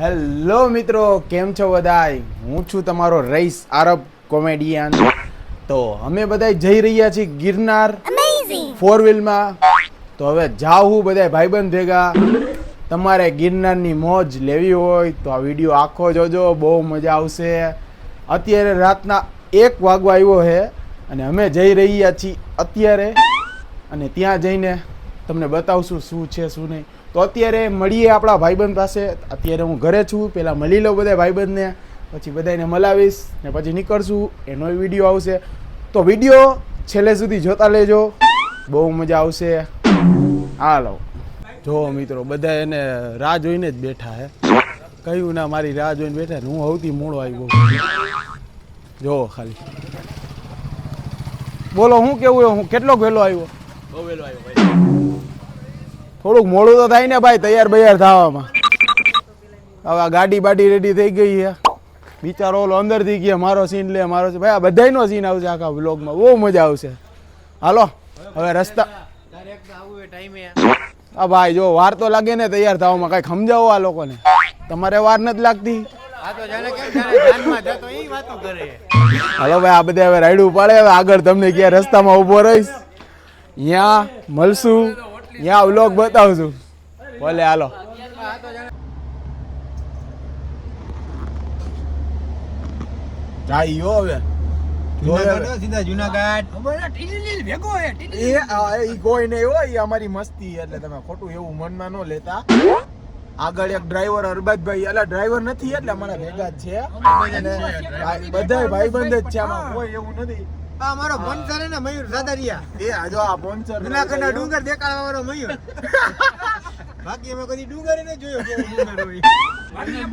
Hello મિત્રો કેમ છો બધાય? હું છું તમારો રઈસ આરબ કોમેડિયન. તો અમે બધાય જઈ રહ્યા છીએ ગિરનાર ફોર વ્હીલમાં તો હવે જાઉં હું બધા ભાઈબંધ ભેગા. તમારે ગિરનારની મોજ લેવી હોય તો આ વીડિયો આખો જોજો બહુ મજા આવશે. અત્યારે રાતના એક વાગવા આવ્યો છે અને અમે જઈ રહ્યા છીએ અત્યારે. અને ત્યાં જઈને તમને બતાવશું શું છે શું નહીં. તો અત્યારે મળીએ આપણા ભાઈબંધ પાસે. અત્યારે હું ઘરે છું પહેલાં મળી લઉં બધા ભાઈબંધને. પછી બધાને મલાવીશ ને પછી નીકળશું, એનો વીડિયો આવશે. તો વીડિયો છેલ્લે સુધી જોતા લેજો બહુ મજા આવશે. હાલો. જો મિત્રો, બધા એને રાહ જોઈને જ બેઠા હે. કહ્યું ના મારી રાહ જોઈને બેઠા હું સૌથી મોડો આવ્યો જો ખાલી. બોલો, હું કેવું હું કેટલો વહેલો આવ્યો? બહુ વહેલો આવ્યો ભાઈ. થોડુંક મોડું તો થાય ને ભાઈ, તૈયાર બૈયાર થવામાં. હવે ગાડી બાડી રેડી થઈ ગઈ છે. બિચારો ઓલો અંદર થઈ ગયા મારો સીન લે, મારો. ભાઈ, આ બધાનો સીન આવશે આખા વ્લોગમાં બહુ મજા આવશે. હાલો, હવે રસ્તા આ ભાઈ, જો વાર તો લાગે ને તૈયાર થવામાં, કાંઈ સમજાવો આ લોકોને. તમારે વાર નથી લાગતી? હાલો ભાઈ, આ બધા હવે રાઈડ પાડે હવે આગળ તમને ક્યાં રસ્તામાં ઊભો રહીશ. ત્યાં મળશું. ત્યાં વ્લોગ છું. ભલે હાલો. જાય હવે. જો હવે. જુનાગઢ. સીધા જુનાગઢ ભેગો હે એ આ, ઈ કોઈ નહીં હોય ઈ અમારી મસ્તી એટલે તમે ખોટું એવું મનમાં ન લેતા. આગળ એક ડ્રાઈવર અરબાજભાઈ એટલે ડ્રાઈવર નથી એટલે અમારા ભેગા જ છે. બધા ભાઈબંધ જ છે આમાં કોઈ એવું નથી. આ મારો પંચર ને મયુર સાદરિયા એ આજો આ સ્પોન્સર જુનાગઢના ડુંગર દેખાડવા વાળો મયુર. બાકી અમે કદી ડુંગર ને જોયો કે ડુંગર હોય. એ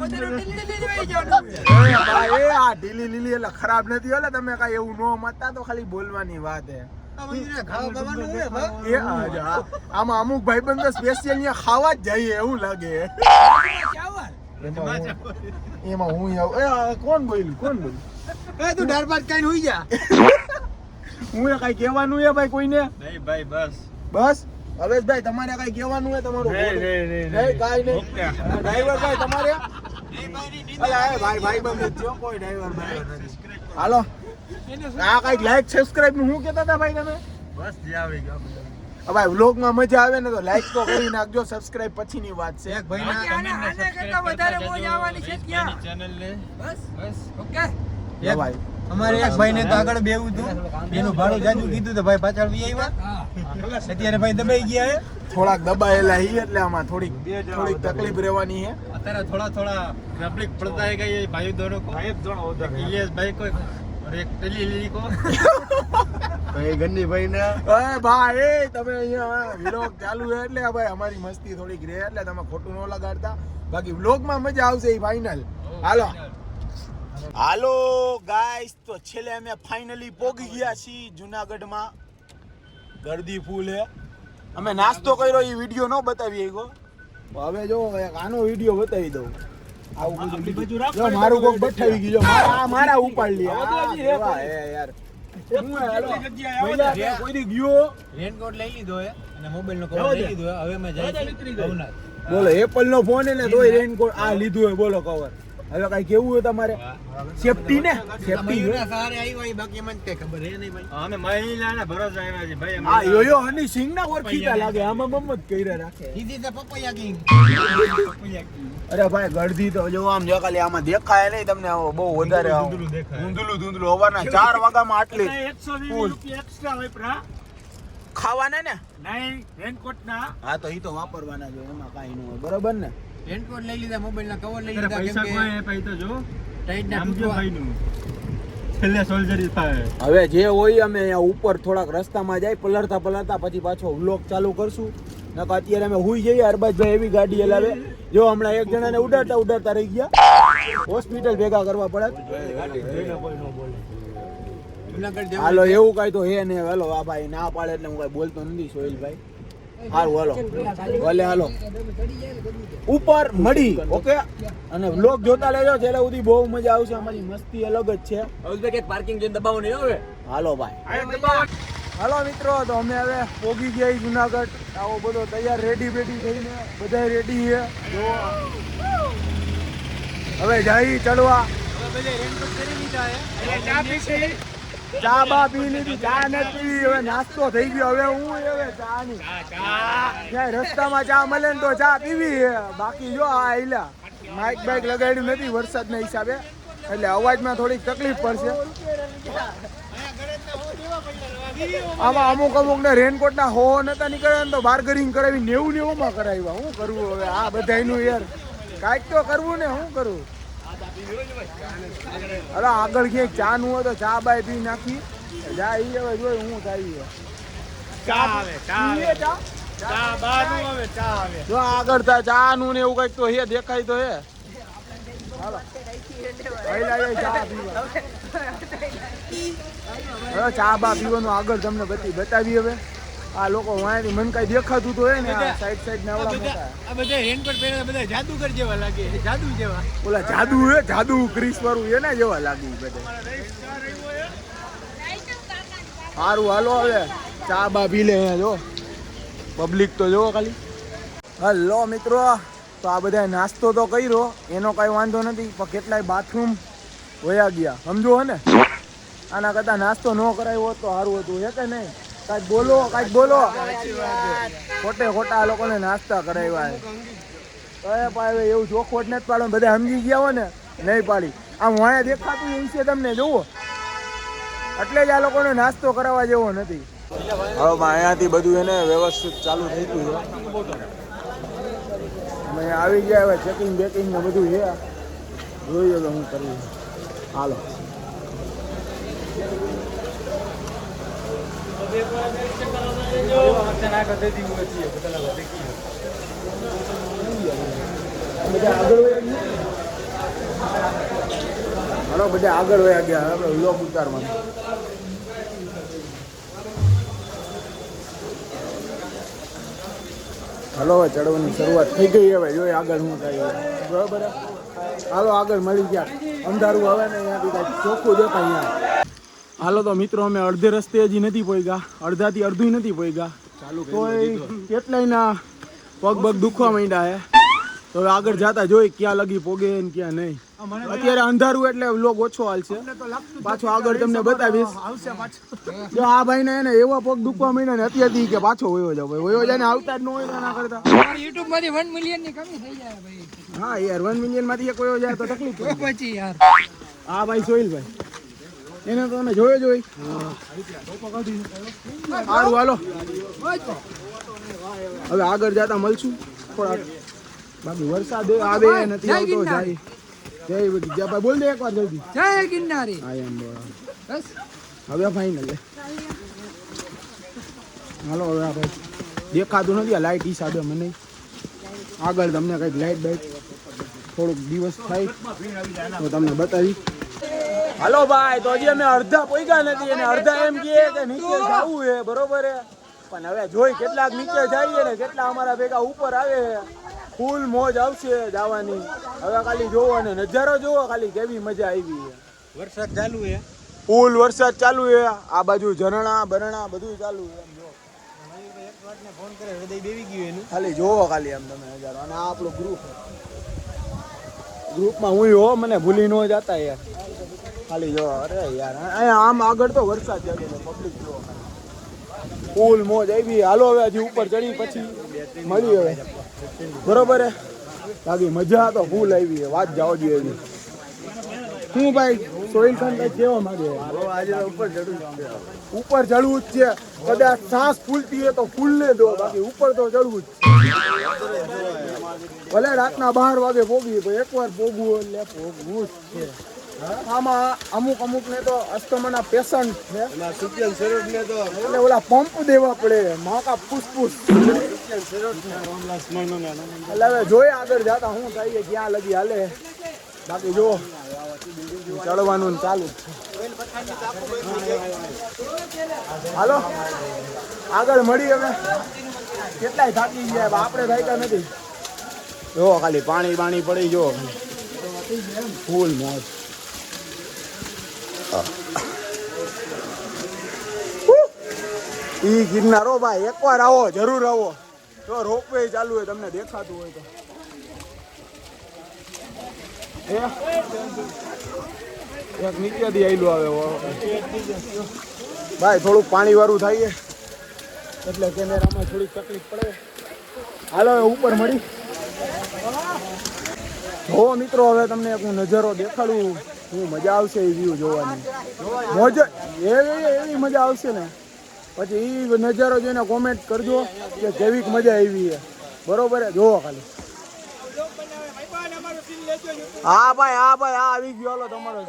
ભાઈ, એ આ લીલી એટલે ખરાબ નથી એટલે તમે કઈ એવું નો મતતા તો ખાલી બોલવાની વાત હે. આમાં અમુક ભાઈબંધો સ્પેશિયલ અહીંયા ખાવા જ જઈએ એવું લાગે. એમાં હું- એમાં હું આવું. એ કોણ બોલ્યું? કોણ બોલ્યું? એ તું ડર બાદ કઈ હોઈ જા. હું કઈ કહેવાનું છે ભાઈ કોઈને? નહીં ભાઈ બસ. બસ? હવેશભાઈ તમારે કઈ કહેવાનું છે તમારું? નહીં નહીં કાંઈ નહીં. ડ્રાઈવર ભાઈ તમારે? ભાઈ ભાઈ બંધ જ કોઈ ડ્રાઈવર ભાઈ હાલો. આ કંઈક લાઈક સબસ્ક્રાઇબનું શું કહેતા હતા ભાઈ તમે? બસ જે આવી ગયો. હવે ભાઈ વ્લોગમાં મજા આવે ને તો લાઈક તો કરી નાખજો સબસ્ક્રાઇબ પછીની વાત છે. બસ. બસ. ઓકે. જો ભાઈ. અમારે એક ભાઈ ને તો આગળ બેવું હતું. એનું ભાડું જાજુ કીધું તો ભાઈ પાછળ વી આવ્યા અત્યારે ભાઈ દબાઈ ગયા થોડાક દબાયેલા હી એટલે આમાં થોડીક થોડીક તકલીફ રહેવાની હે. અત્યારે થોડા થોડા તકલીફ પડતા હે ગઈ ભાઈ દોરો ભાઈ દોરો હોતા ઈલેશ ભાઈ કોઈ એક પેલી લીલી કો? ભાઈ ગન્ની ભાઈ ને અરે ભાઈ તમે અહીંયા વ્લોગ ચાલુ છે એટલે ભાઈ અમારી મસ્તી થોડીક રહે એટલે તમે ખોટું ન લગાડતા. બાકી વ્લોગમાં મજા આવશે એ ફાઇનલ હાલો. હાલો ગાઈસ તો છેલ્લે અમે ફાઇનલી પોગી ગયા છીએ જુનાગઢમાં. ગરદી ફૂલ હે. અમે નાસ્તો કર્યો એ વીડિયો ન બતાવી ગયો હવે જો એક આનો વીડિયો બતાવી દઉં. આવું બધું જો મારું કોક બઠાવી ગયું. મારા આ મારા ઉપાડ લે. આ હે યાર હું હાલો. મહિલા કોઈ ગયો? રેનકોટ લઈ લીધો હે અને મોબાઈલ નો કવર લઈ લીધો હવે મેં જાય છે ભવનાથ. બોલો એપલ નો ફોન હે ને તોય રેનકોટ આ લીધું હે બોલો કવર હવે કઈ કેવું હોય તમારે? સેફટી ને? સેફટી હોય. સારે આવ્યો હોય બાકી મને તે ખબર હે નહીં ભાઈ. અમે મહિલાના ભરોસે આવ્યા છે ભાઈ હા યોયો હની સિંગ ના ઓળખીતા લાગે આમાં મમ્મત કઈરા રાખે. દીદી તો પપૈયા કિંગ અરે ભાઈ ગળધી તો જો આમ જો ખાલી આમાં દેખાય નહીં તમને આવો બહુ વધારે આવો. ધૂંધળું ધૂંધળું હવારના ચાર વાગ્યામાં આટલી પ્રા. ખાવાના ને? હા તો એ તો વાપરવાના જો એમાં કાંઈ ન હોય. બરોબર ને? રેનકોટ લઈ લીધા મોબાઈલના કવર લઈ લીધા કેમ કે ટાઈટ ના તૂટવા. હવે જે હોય અમે અહીંયા ઉપર થોડાક રસ્તામાં જાય પલળતા પલળતા પછી પાછો વ્લોગ ચાલુ કરશું. નકર અત્યારે અમે હુઈ જઈએ અરબાજભાઈ એવી ગાડી હલાવે. જો હમણાં એક જણાને ઉડાડતા ઉડાડતા રહી ગયા. હોસ્પિટલ ભેગા કરવા પડે. હાલો એવું કઈ તો હે ને હાલો આ ભાઈ ના પાડે એટલે હું કાંઈ બોલતો નથી સોહિલભાઈ. સારું હાલો. ભલે હાલો. ઉપર મળી ઓકે? અને વ્લોગ જોતા લેજો છેલ્લે સુધી બહુ મજા આવશે. અમારી મસ્તી અલગ જ છે. પાર્કિંગ જઈને દબાવો નહીં હવે. હાલો ભાઈ. હાલો મિત્રો તો અમે હવે પોગી ગયા જુનાગઢ. આવો બધો તૈયાર રેડી બેડી થઈને બધા રેડી છે. જો હવે જાય ચડવા. ચા બા પી લીધી. ચા નથી. હવે નાસ્તો થઈ ગયો. હવે હું હવે ચા ની ક્યાંય રસ્તામાં ચા મળે ને તો ચા પીવી બાકી જો આ આયલા. માઇક બાઇક લગાડ્યું નથી વરસાદના હિસાબે. એટલે અવાજમાં થોડીક તકલીફ પડશે. આમાં અમુક અમુક ને રેનકોટ ના હો નતા નીકળ્યા ને તો બાર્ગરિંગ કરાવી નેવું નેવું માં કરાવ્યા. શું કરવું હવે આ બધાયનું યાર? કાંઈક તો કરવું ને શું કરવું અરે આગળ ક્યાંક ચા નું હોય તો ચા બાય પી નાખી. જા ઈ હવે જોઈ હું થાય ચા આવે ચા આવે. ચા? ચા આવે જો આગળ તા ચા નું ને એવું કંઈક તો હે દેખાય તો હે. ચા બા પીવાનું આગળ તમને બધી બતાવી હવે. આ લોકો વાંયથી મન કઈ દેખાતું તો હે ને સાઈડ સાઈડ ના આ આવડા બધા મોટા. આ બધા રેનકોટ પહેરેલા બધા જાદુગર જેવા લાગે. જાદુ જેવા. ઓલા જાદુ હે જાદુ ક્રિસ વાળું એના જેવા લાગી બધા. સારું હાલો હવે. ચા બા પી લે જો. પબ્લિક તો જોવો ખાલી. હલો મિત્રો તો આ બધા નાસ્તો તો કર્યો એનો કઈ વાંધો નથી પણ કેટલાય બાથરૂમ વયા ગયા. સમજો હે ને? આના કરતા નાસ્તો ન કરાયો હોત તો સારું હતું હે કે નહીં? કાંઈક બોલો કાંઈક બોલો. ખોટે ખોટા આ લોકોને નાસ્તા કરાવ્યા કયા પાડે એવું ચોખવટ નથી પાડો બધા સમજી ગયા હોય ને નહીં પાડી. આમ વાયા દેખાતું એ વિશે તમને જોવો એટલે જ આ લોકોને નાસ્તો કરાવવા જેવો નથી. હવે અહીંયાથી બધું એને વ્યવસ્થિત ચાલુ થઈ ગયું છે. અમે આવી ગયા હવે ચેકિંગ બેકિંગ ને બધું છે. જોઈએ તો હું કરું હાલો બધા આગળ વયા ગયા હાલો, બધા આગળ વયા ગયા. આપણે વ્લોગ ઉતારવાનું. હાલો, હવે ચડવાની શરૂઆત થઈ ગઈ હવે. જોઈએ આગળ શું થાય હવે. બરાબર? હે? હાલો, આગળ મળી ગયા. અંધારું આવે ને અહીંયાથી કાંઈક ચોખ્ખું દેખાય અહીંયા. હાલો તો મિત્રો અમે અડધે રસ્તે હજી નથી પહોંચ્યા અડધાથી અડધું નથી પોઈગા તો કેટલાયના પગ પગ દુખવા માંડ્યા હે. તો આગળ જતા જોઈ ક્યાં લગી પોગે ને ક્યાં નહીં. અત્યારે અંધારું એટલે લોક ઓછો હાલશે પાછો આગળ તમને બતાવીશ. જો આ ભાઈ ને એને એવા પગ દુખવા માંડ્યા ને અત્યારથી કે પાછો વયો જાવ ભાઈ. વયો જાય ને આવતા જ ન હોય ના કરતા. યુટ્યુબમાંથી વન મિલિયનની કમી થઈ જાય ભાઈ. હા યાર વન મિલિયનમાંથી એક વયો જાય તો તકલીફ પછી યાર. આ ભાઈ સોહિલભાઈ. એને તો તમે જોયો જોઈ સારું હાલો. હવે આગળ જતા મળશું. થોડાક. બાકી વરસાદ આવે નથી આવતો. જાય. જય બધી જય. ભાઈ બોલ દે એકવાર જલ્દી. જય ગિરનારી. હા એમ બોલ. બસ. હવે ફાઇનલ હાલો હવે આ ભાઈ. દેખાતું નથી આ લાઇટ હિસાબે મને. આગળ તમને કંઈક લાઇટ બાઇટ થોડુંક દિવસ થાય તો તમને બતાવી હાલો ભાઈ તો હજી અમે અડધા પોઈગા નથી અને અડધા એમ કહે કે નીચે જવું છે બરોબર છે? પણ હવે જોઈ કેટલાક નીચે જઈએ ને કેટલા અમારા ભેગા ઉપર આવે ફૂલ મોજ આવશે જવાની. હવે ખાલી જોવો અને નજારો જોવો ખાલી કેવી મજા આવી છે. વરસાદ ચાલુ છે. ફૂલ વરસાદ ચાલુ છે. આ બાજુ ઝરણા બરણા બધું ચાલુ છે. ખાલી જોવો ખાલી એમ તમે નજારો. અને આ આપણું ગ્રુપ ગ્રુપમાં હું હો મને ભૂલી ન જતા યાર. ખાલી જો અરે યાર અહીંયા આમ આગળ તો વરસાદ ચાલુ પબ્લિક જો ફૂલ મોજ આવી. હાલો હવે હજી ઉપર ચડી પછી મળી હવે. બરોબર હે? બાકી મજા તો ફૂલ આવી વાત જાઓ જોઈએ એવી શું ભાઈ સોહિલ ખાન ભાઈ કેવા માંગે? આજે ઉપર ચડવું ઉપર ચડવું જ છે. કદાચ સાસ ફૂલતી હોય તો ફૂલને દો. બાકી ઉપર તો ચડવું જ છે. ભલે રાતના બાર વાગે તો એકવાર ભોગવું એટલે ભોગવું જ છે. આમાં અમુક અમુક ને તો અસ્તમાના પેશન્ટ છે સુજન સુપિયન ને તો એટલે ઓલા પંપ દેવા પડે માકા ફૂસફૂસ. સુપિયન સરોડ ને રામલાસ મણનો એટલે હવે જોઈએ આગળ જતા શું થાય છે, ક્યાં લગી હાલે. બાકી જો ચડવાનું ને ચાલુ. જ હાલો આગળ મળી હવે. કેટલાય થાકી ગયા આપણે થાક્યા નથી. જો ખાલી પાણી પાણી પડી જો ફૂલ મોજ. ઈ ગિરનારો ભાઈ, એકવાર આવો, જરૂર આવો. જો રોપવે ચાલુ હોય, તમને દેખાતું હોય તો. એક નીચેથી આવેલું આવે ભાઈ, થોડુંક પાણી વાળું થાય એટલે કેમેરામાં થોડીક તકલીફ પડે. હાલો ઉપર મળી. જો મિત્રો, હવે તમને એક નજારો દેખાડું. શું મજા આવશે એ વ્યૂ જોવાની. મોજ એવી મજા આવશે ને. પછી એ નજારો જોઈને કોમેન્ટ કરજો કે કેવીક મજા આવી છે. બરોબર જોવો ખાલી. હા ભાઈ હા ભાઈ, હા, આવી ગયો. તમારો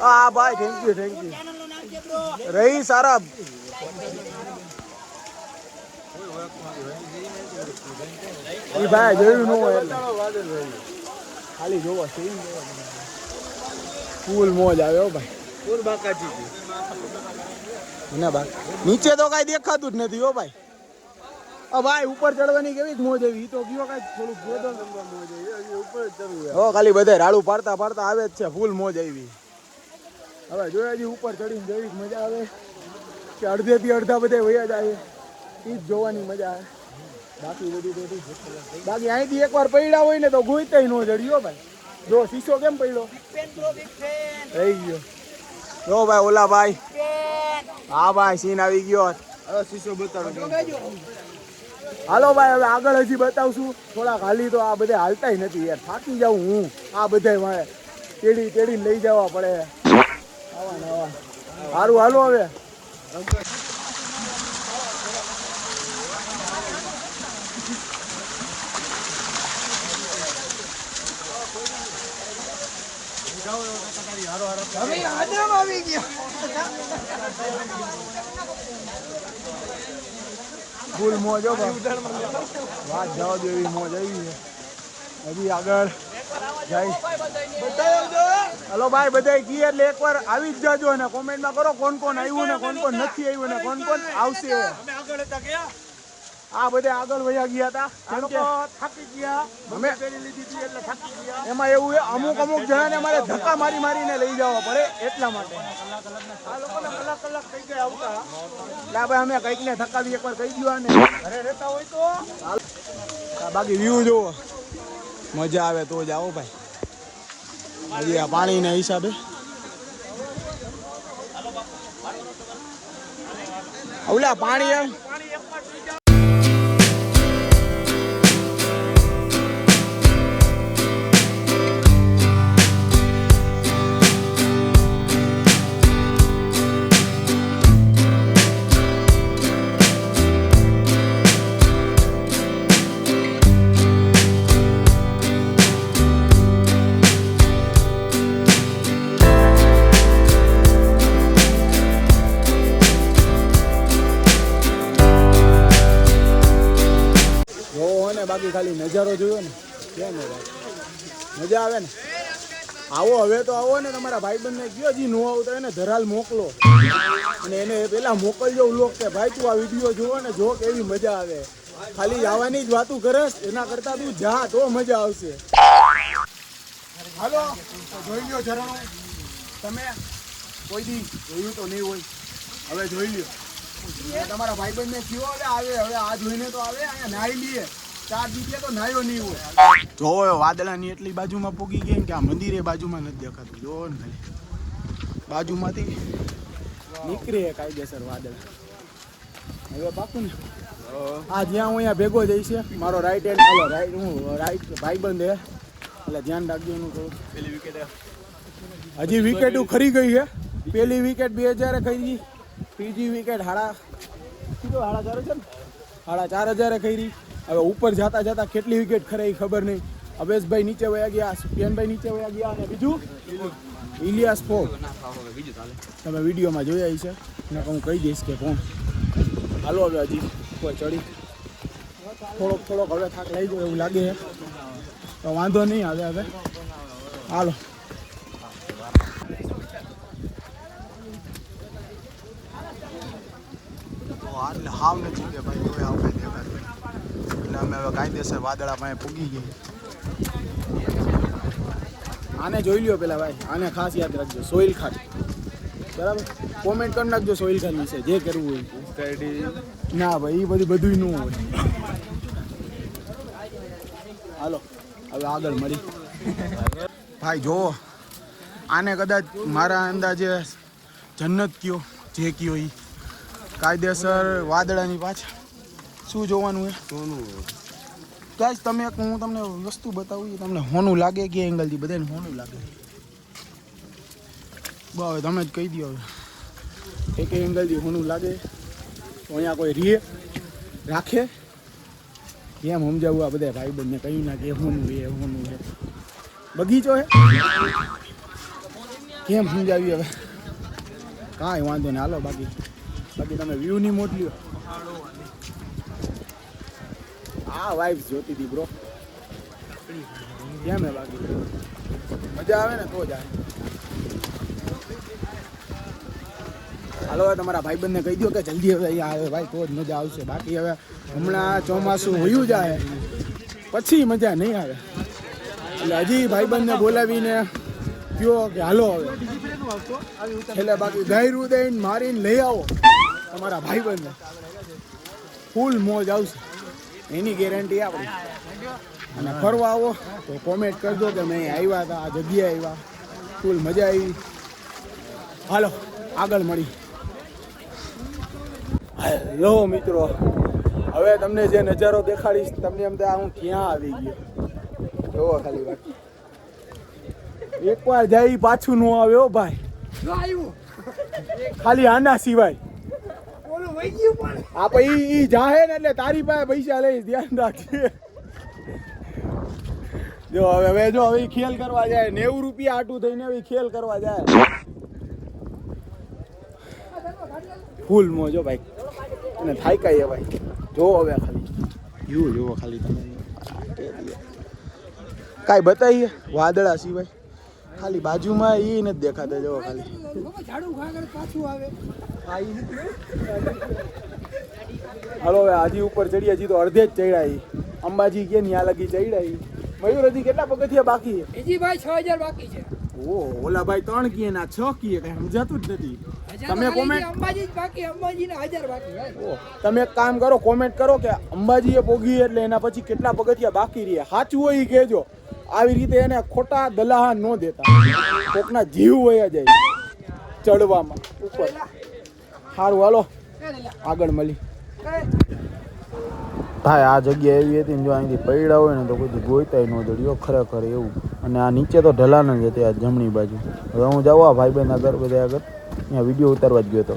હા, ભાઈ થેન્ક યુ થેન્ક યુ રહી સારા. ઈ ભાઈ જોયું ન હોય ખાલી જોવો સીન ફૂલ મોજ આવે હો ભાઈ. ફૂલ બાકાજી ના બા નીચે તો કાંઈ દેખાતું જ નથી હો ભાઈ. અ ભાઈ ઉપર ચડવાની કેવી મોજ આવી? ઈ તો કયો કાંઈ થોડું ગોદો મોજ આવી ઉપર ચડવું હો ખાલી બધે રાડું પાડતા પાડતા આવે જ છે ફૂલ મોજ આવી. હવે જોયા જી ઉપર ચડીને જેવી મજા આવે. કે અડધેથી અડધા બધે વયા જાય. એ જ જોવાની મજા આવે. બાકી અહીંથી એકવાર પડ્યા હોય ને તો ગોઈતાય નો જડ્યો ભાઈ. જો શીશો કેમ પડ્યો રહી ગયો. જો ભાઈ ઓલા ભાઈ. હા ભાઈ સીન આવી ગયો. શીશો બતાડો હાલો ભાઈ હવે આગળ હજી બતાવશું. થોડાક હાલી તો આ બધે હાલતાય નથી યાર. થાકી જાઉં હું. આ બધે મારે તેડી તેડી લઈ જવા પડે. આવા આવા. સારું હાલો હવે. હવે આદમ આવી ગયા. ફૂલ મોજ વાત જવા દો મોજ આવી હજી આગળ હલો ભાઈ બધા કીએ એટલે એકવાર આવી જ જાજો અને કોમેન્ટમાં કરો કોણ કોણ આવ્યું ને કોણ કોણ નથી આવ્યું ને કોણ કોણ આવશે અમે આગળ હતા ગયા આ બધે આગળ વયા ગયા હતા. કેમ કે થાકી ગયા અમે પેરી લીધી હતી એટલે થાકી ગયા. એમાં એવું છે અમુક અમુક જણાને મારે ધક્કા મારી મારીને લઈ જવા પડે એટલા માટે. આ લોકોને કલાક કલાક થઈ ગયા આવતા. એટલે ભાઈ અમે કંઈક ને ધક્કાવી એકવાર કહી ગયો ને ઘરે રહેતા હોય તો? બાકી વ્યૂ જુઓ. મજા આવે તો જ આવો ભાઈ. હજી આ પાણીના હિસાબે. ઓલા પાણી એમ ને બાકી ખાલી નજારો જોયો ને. કેમ મજા આવે ને? આવો, હવે તો આવો ને, તમારા ભાઈબંધને કયો હજી નો આવતો એને ધરાલ મોકલો. અને એને પેલા મોકલજો લોક કે, ભાઈ, તું આ વીડિયો જોવો ને, જો કેવી મજા આવે. ખાલી આવવાની જ વાતું કરસ, એના કરતા તું જા, તો મજા આવશે. હાલો જોઈ લ્યો ઝરણું તમે કોઈ દી જોયું તો નહીં હોય. હવે જોઈ લ્યો. તમારા ભાઈબંધને કયો હવે આવે, હવે આ જોઈને તો આવે, અહીંયા નાહી લઈએ. ચાર દીધે તો નાહ્યો નહીં હોય. જોવો વાદળાની એટલી બાજુમાં પૂગી ગઈ ને કે આ મંદિરે બાજુમાં નથી દેખાતું. જોવો ને બાજુમાંથી નીકળે કાયદેસર વાદળા. હવે પાકું ને? આ જ્યાં હું અહીંયા ભેગો જઈશ મારો રાઈટ હેન્ડ હાલો રાઈટ હું રાઈટ ભાઈબંધ હે. એટલે ધ્યાન રાખજો એનું થોડું પેલી વિકેટ હજી વિકેટ ખરી ગઈ છે પેલી વિકેટ બે હજારે ખરી ત્રીજી વિકેટ હાડા કીધું હાડા ચાર છે ને? હાડા ચાર હજારે ખરી. હવે ઉપર જતા જતા કેટલી વિકેટ ખરે એ ખબર નહીં. અવેશભાઈ નીચે વયા ગયા, સુપિયાનભાઈ નીચે વયા ગયા અને બીજું ઇલિયાસ ફોર તમે વિડીયોમાં જોયા છે ને હું કહી દઈશ કે કોણ. હાલો હવે હજી, ઉપર ચડી. થોડોક થોડોક હવે થાક લઈ જાય એવું લાગે તો વાંધો નહીં હવે હવે. હાલો. હાલ હાવ નથી ભાઈ કોઈ આવું એટલે અમે હવે કાયદેસર વાદળા પાસે પૂગી ગયા. આને જોઈ લ્યો પેલા ભાઈ આને ખાસ યાદ રાખજો સોઇલ ખાટ બરાબર? કોમેન્ટ કરી નાખજો સોઇલ ખાટ વિશે જે કરવું હોય. ના ભાઈ એ બધું બધું ન હોય. હાલો હવે આગળ મળી. ભાઈ જુઓ આને કદાચ મારા અંદાજે જન્નત કયો જે કયો એ કાયદેસર વાદળાની પાછળ. શું જોવાનું એ ગાઈસ, તમે એક હું તમને વસ્તુ બતાવું તમને હોનું લાગે કે એંગલથી બધાને હોનું લાગે. હવે તમે જ કહી દો હવે. એક એંગલથી હોનું લાગે. તો અહીંયા કોઈ રીએ, રાખે. કેમ સમજાવું આ બધા ભાઈ બંને કહ્યું ના કે હોનું એ હોનું છે. બગીચો હે કેમ સમજાવી હવે? કાંઈ વાંધો નહીં. હાલો, બાકી બાકી તમે વ્યૂ નહીં મોકલ્યો આ વાઇફ જોતી હતી બ્રો કેમ બાકી? મજા આવે ને તો જ આવે. હાલો તમારા ભાઈબંધને કહી દો કે જલ્દી હવે અહીંયા આવે. ભાઈ, તો જ મજા આવશે. બાકી હવે હમણાં ચોમાસું વયું જાય, પછી મજા નહીં આવે. એટલે હજી ભાઈબંધને બોલાવીને કયો કે હાલો હવે. એટલે બાકી ગાયરું દઈને મારીને લઈ આવો તમારા ભાઈબંધને. ફૂલ મોજ આવશે. એની ગેરંટી આપણી. અને ફરવા આવો તો કોમેન્ટ કરજો કે મેં આવ્યા હતા આ જગ્યાએ આવ્યા. ફૂલ મજા આવી. હાલો આગળ મળી. હેલો મિત્રો હવે તમને જે નજારો દેખાડીશ તમને એમ થાય હું ક્યાં આવી ગયો. જોવો ખાલી વાત. એકવાર જાય પાછું ન આવે હો ભાઈ. ખાલી આના સિવાય. આ પછી ઈ જાહે ને એટલે તારી પાસે પૈસા લઈશ ધ્યાન રાખજે. જો હવે હવે જો હવે ખેલ કરવા જાય. નેવું રૂપિયા આટું થઈને હવે ખેલ કરવા જાય. ફૂલ મોજો ભાઈ. અને થાય કાંઈ ભાઈ. જો હવે ખાલી. યુ જોવો ખાલી તમે. કાંઈ બતાવીએ? વાદળા સિવાય. ખાલી બાજુમાં એ નથી દેખાતા જો ખાલી. ઝાડુ ખાગર પાછું આવે હાલો હવે હાજી ઉપર ચડ્યા છીએ તો અડધે જ ચડ્યા અંબાજી કે ન્યા લગી ચડ્યા મયુર હજી કેટલા પગથિયા બાકી બીજી ભાઈ છ હજાર બાકી છે. ઓ ઓલા ભાઈ ત્રણ કીએ ના છ કીએ કઈ સમજાતું જ નથી. તમે જે અંબાજી બાકી અંબાજી ને હજાર બાકી તમે એક કામ કરો કોમેન્ટ કરો કે અંબાજીએ પોગી એટલે એના પછી કેટલા પગથિયા બાકી રહ્યા. સાચું હોય એ કહેજો. આવી રીતે એને ખોટા દલાહા ન દેતા. કોકના જીવ વયા જાય ચડવામાં. ઉપર. સારું હાલો. આગળ મળી. થાય આ જગ્યા એવી હતી જો અહીંથી પૈડા હોય ને તો કોઈ ગોઈતાય ન જડ્યો. ખરેખર એવું. અને આ નીચે તો ઢલાન જ હતી આ જમણી બાજુ. હવે હું જાઉં આ ભાઈ બહેન આગળ બધા આગળ. અહીંયા વીડિયો ઉતારવા જ ગયો હતો.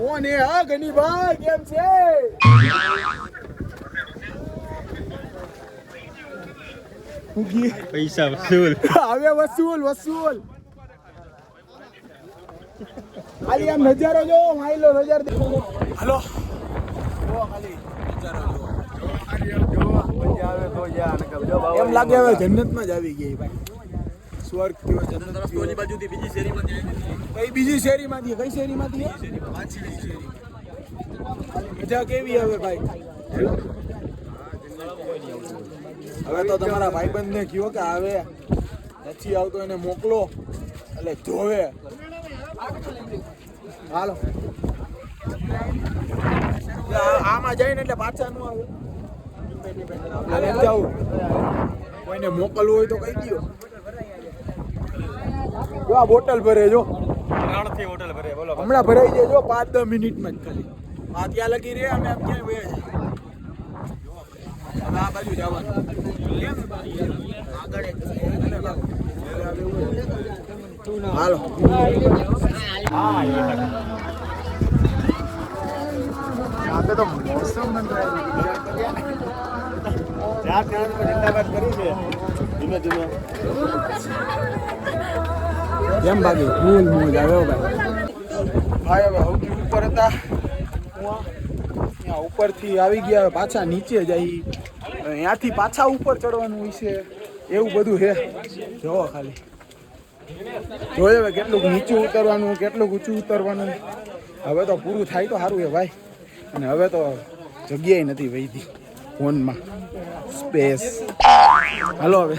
કેમ છે? પૈસા વસૂલ. હવે વસૂલ વસૂલ. ખાલી આમ નજારો જો માયલો નજારો દેખો. હાલો. જો ખાલી નજારો જો એમ લાગે હવે જન્નતમાં જ આવી ગઈ ભાઈ. સ્વર્ગ કેવો જન્નત કયો. બાજુથી બીજી શેરીમાં કઈ બીજી શેરીમાંથી? કઈ શેરીમાંથી? મજા કેવી હવે ભાઈ? હવે તો તમારા ભાઈબંધને કયો કે આવે નથી આવતો એને મોકલો એટલે જોવે. હાલો. આમાં જઈને ને એટલે પાછા નું આવે. જવું કોઈને મોકલવું હોય તો કહી દો જો આ બોટલ ભરે જો. ત્રણથી હોટલ ભરે બોલો. હમણાં ભરાઈ જાય જો પાંચ દસ મિનિટમાં જ ખાલી. આ ત્યાં લગી રે અમે આમ ક્યાંય વયા હવે આ બાજુ જવાનું હાલો. આપણે તો મોસમ ચાર જણાનું જિંદાબાદ કરી છે. ધીમે ધીમે. કેમ બાકી? ફૂલ મોજ આવ્યો ભાઈ. ભાઈ હવે સૌથી ઉપર હતા. ત્યાં ઉપરથી આવી ગયા, પાછા નીચે જાય ત્યાંથી પાછા ઉપર ચડવાનું હોય એવું બધું છે. જોવો ખાલી. જોઈએ હવે કેટલું નીચું ઉતરવાનું કેટલું ઊંચું ઉતરવાનું. હવે તો પૂરું થાય તો સારું હે ભાઈ. અને હવે તો જગ્યાએ નથી વહીતી ફોનમાં. સ્પેસ હાલો હવે.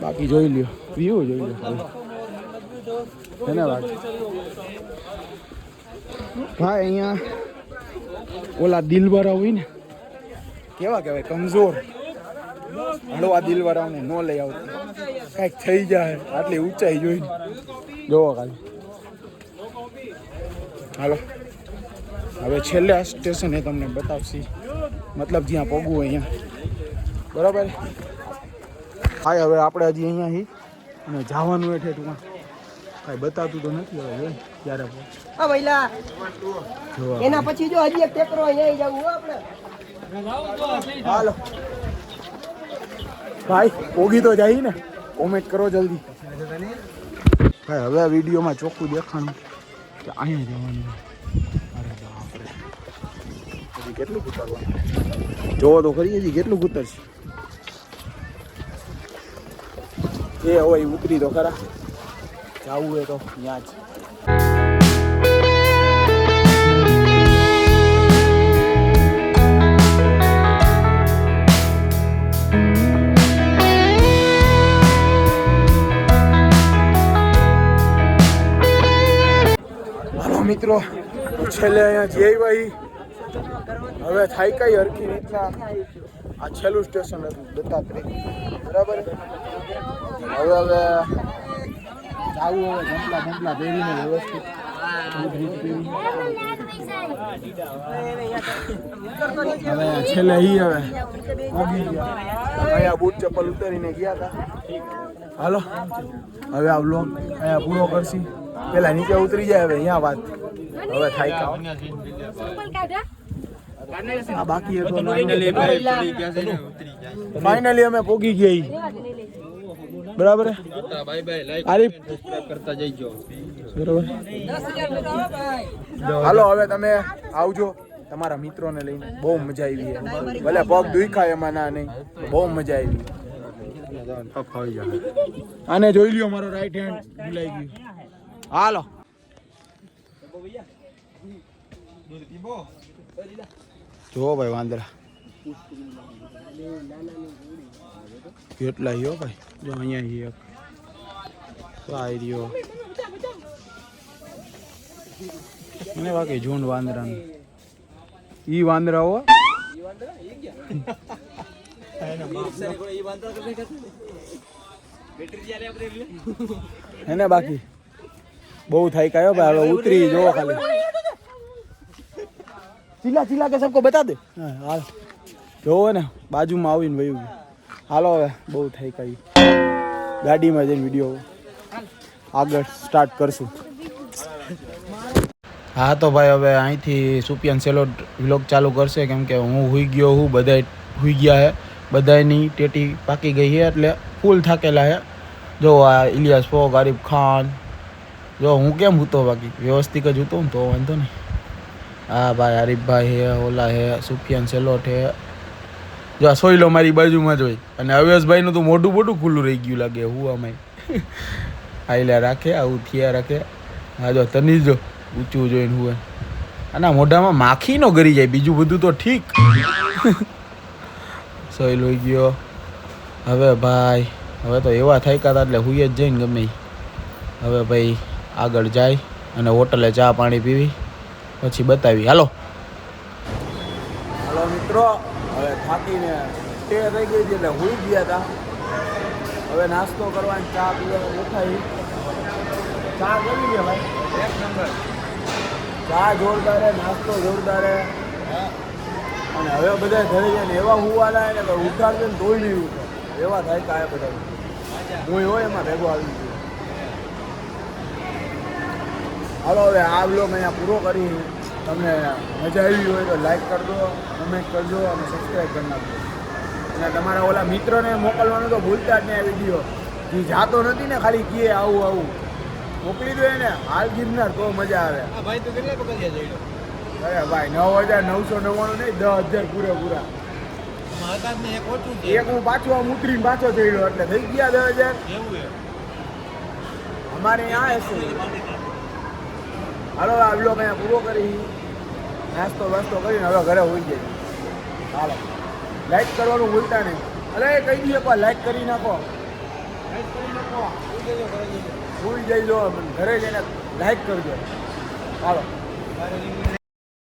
બાકી જોઈ લ્યો. વ્યૂ જોઈ લ્યો ધન્યવાદ. ભાઈ અહીંયા ઓલા દિલવાળા હોય ને. કેવા કહેવાય? કમજોર. હળવા દિલવાળાઓને ન લઈ આવતો. કાંઈક થઈ જાય. આટલી ઊંચાઈ જોઈને. જોવો ખાલી. હાલો. હવે છેલ્લે સ્ટેશને તમને બતાવશી. મતલબ જ્યાં પગવું હોય અહીંયા બરાબર? હા હવે આપણે હજી અહીંયા હી. અને જવાનું હોય ઠેઠમાં કાંઈ બતાવતું તો નથી હવે જોઈ પહોંચ હા ભઈલા એના પછી જો હજી એક ટેકરો અહીંયા જવું હો આપણે. હાલો. ભાઈ ઓગી તો જાય ને. કોમેન્ટ કરો જલ્દી. ભાઈ હવે આ વિડીયોમાં ચોખ્ખું દેખાણું કે અહીંયા જવાનું અરે બાપરે. હજી કેટલું ઉતરવાનું? જોવો તો ખરી હજી કેટલું ઉતરશે? એ હવે ઈ ઉતરી તો ખરા. જવું હોય તો ત્યાં જ. મિત્રો, છેલ્લે અહીંયા જઈ ભાઈ હવે થાય કઈ હરખી રીતના આ છેલ્લું સ્ટેશન હતું, દત્તાત્રેય. બરાબર? હવે હવે જાવું હવે ગમલા ગમલા પહેરીને વ્યવસ્થિત. હવે છેલ્લે હવે અહીંયા બૂટ ચપ્પલ ઉતારીને ગયા હતા. હાલો, હવે આ બ્લોગ અહીંયા પૂરો કરશી. પેલા નીચે ઉતરી જાય હવે અહીંયા વાત. હવે થાય કામ. આ બાકી હતો ફાઇનલી ગયા અમે પોગી ગઈ બરાબર હે? Tata bye bye like Arif. કરતા જઈજો. બરાબર હાલો હવે તમે આવજો. તમારા મિત્રોને લઈને બહુ મજા આવી છે. ભલે પગ દુખાય એમાં ના નહીં બહુ મજા આવી. આને જોઈ લ્યો મારો રાઈટ હેન્ડ ભૂલાઈ ગયું. હાલો. જો ભાઈ વાંદરા. કેટલા યો ભાઈ? જો અહીંયા એક રહ્યો. મને બાકી ઝુંડ વાંદરાનું. ઈ વાંદરા હો. એને બાકી. બહુ થઈ ગયો ભાઈ હવે ઉતરી જો ખાલી. ચીલા ચીલા કે સબકો બતા દે. હા હાલ. જોવો ને બાજુમાં આવીને વયું ગયું. હાલો હવે બહુ થઈ ગયું ગાડીમાં જઈને વીડિયો આગળ સ્ટાર્ટ કરશું. હા તો ભાઈ હવે અહીંથી સુપિયન સેલો વ્લોગ ચાલુ કરશે. કેમ કે હું હુઈ ગયો હું બધા હુઈ ગયા હે. બધાની ટેટી પાકી ગઈ છે એટલે ફૂલ થાકેલા હે. જો આ ઇલિયાસ ફોગ આરીફ ખાન જો હું કેમ હતો બાકી? વ્યવસ્થિત જ હતો તો વાંધો નહીં. હા ભાઈ આરીફભાઈ હે, ઓલા હે, સુફિયાન સેલોટ હે. જો આ સોયલો મારી બાજુમાં જ હોય. અને અવેશભાઈનું તો મોઢું મોઢું ખુલ્લું રહી ગયું લાગે, હું અમાય આઈલા રાખે, આવું થયા રાખે. હા જો તની જો ઊંચું જોઈને હું આના મોઢામાં માખી નો ગરી જાય, બીજું બધું તો ઠીક. સોયલો ગયો. હવે ભાઈ, હવે તો એવા થાય કાતા એટલે હુઈ જ જઈને ગમે હવે ભાઈ આગળ જાય અને હોટલે ચા પાણી પીવી પછી બતાવી. હાલો. હાલો મિત્રો હવે થાકીને તે થઈ ગઈ હતી એટલે હુઈ ગયા હતા. હવે નાસ્તો કરવાની ચા પીવાનું ઉઠાઈ. ચા કેવી છે ભાઈ? એક નંબર. ચા જોરદાર નાસ્તો જોરદાર અને હવે બધા ઘરે જઈને એવા હુવાના ને કે ઉઠાડશે ને ધોઈ નહીં ઉઠે. એવા થાય કાંઈ બધા. હું હોય એમાં ભેગો આવી ગયો હાલો હવે આ બ્લોગ અહીંયા પૂરો કરી. તમને મજા આવી હોય તો લાઈક કરજો કમેન્ટ કરજો અને સબસ્ક્રાઈબ કરી નાખજો. અને તમારા ઓલા મિત્રોને મોકલવાનું તો ભૂલતા જ નહીં આ વીડિયો જે જાતો નથી ને ખાલી કીએ આવું આવું. મોકલી દો એને. હાલ ગિરનાર તો મજા આવે. આ ભાઈ તો કેટલા અરે ભાઈ નવ હજાર નવસો નવ્વાણું નહીં દસ હજાર પૂરેપૂરા. એક હું પાછો આમ ઉતરીને પાછો ગયો એટલે થઈ ગયા દસ હજાર. અમારે यहाँ હશે હાલો આ બ્લોગ અહીંયા પૂરો કરી. નાસ્તો વાસ્તો કરીને હવે ઘરે હોઈ જાય હાલો. લાઈક કરવાનું ભૂલતા નહીં. અરે કહી દઈએ પણ લાઈક કરી નાખો. ભૂલી જઈ જો ઘરે જઈને લાઈક કરજો. હાલો.